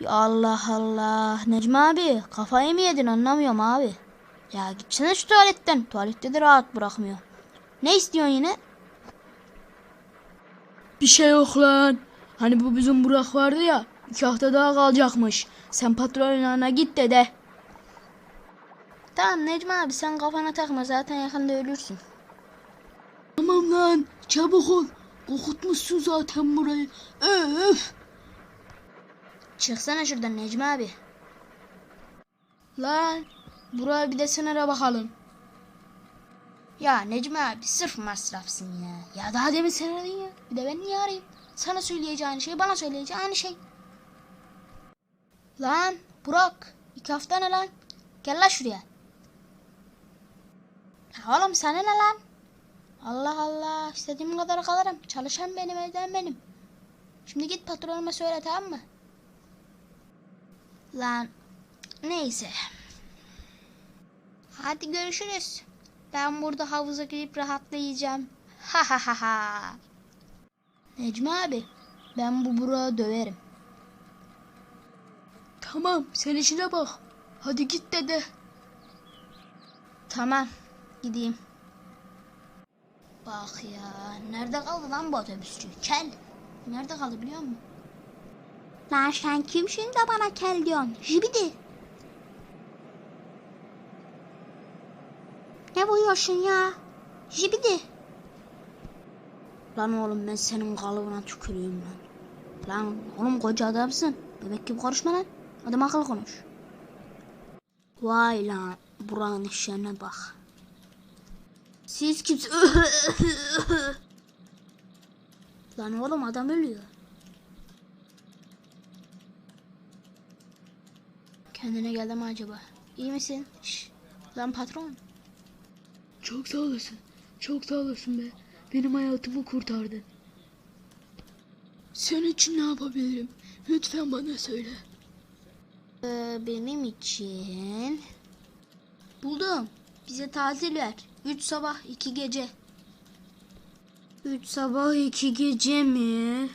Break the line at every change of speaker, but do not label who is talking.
Ya Allah Allah. Necmi abi kafayı mı yedin anlamıyorum abi. Ya gitsene şu tuvaletten. Tuvalette de rahat bırakmıyor. Ne istiyorsun yine?
Bir şey yok lan. Hani bu bizim Burak vardı ya. iki hafta daha kalacakmış. Sen patronun yanına git de de.
Tamam Necmi abi sen kafana takma zaten yakında ölürsün.
Tamam lan çabuk ol. Kokutmuşsun zaten burayı. Öf.
Çıksana şuradan Necmi abi.
Lan buraya bir de senere bakalım.
Ya Necmi abi sırf masrafsın ya.
Ya daha demin sen aradın ya.
Bir de ben niye arayayım? Sana söyleyeceğin şey bana söyleyeceği aynı şey. Lan Burak iki hafta ne lan? Gel lan şuraya. Ya oğlum sana ne lan? Allah Allah istediğim kadar kalırım. Çalışan benim evden benim. Şimdi git patronuma söyle tamam mı? Lan neyse. Hadi görüşürüz. Ben burada havuza girip rahatlayacağım. Ha ha ha ha. Necmi abi ben bu Burak'ı döverim.
Tamam sen işine bak. Hadi git de de.
Tamam gideyim. Bak ya nerede kaldı lan bu otobüsçü? Kel. Nerede kaldı biliyor musun? Lan sen kimsin de bana kel diyorsun? Jibidi. Ne boyuyorsun ya? Jibidi. Lan oğlum ben senin kalıbına tükürüyorum lan. Lan oğlum koca adamsın. Bebek gibi konuşma lan. Adam akıllı konuş. Vay lan buranın işlerine bak. Siz kimsiniz? lan oğlum adam ölüyor. Kendine geldi mi acaba? İyi misin? Şş, lan patron.
Çok sağ olasın. Çok sağ olasın be. Benim hayatımı kurtardın. Senin için ne yapabilirim? Lütfen bana söyle.
Ee, benim için... Buldum. Bize tatil ver. Üç sabah iki gece. Üç sabah iki gece mi?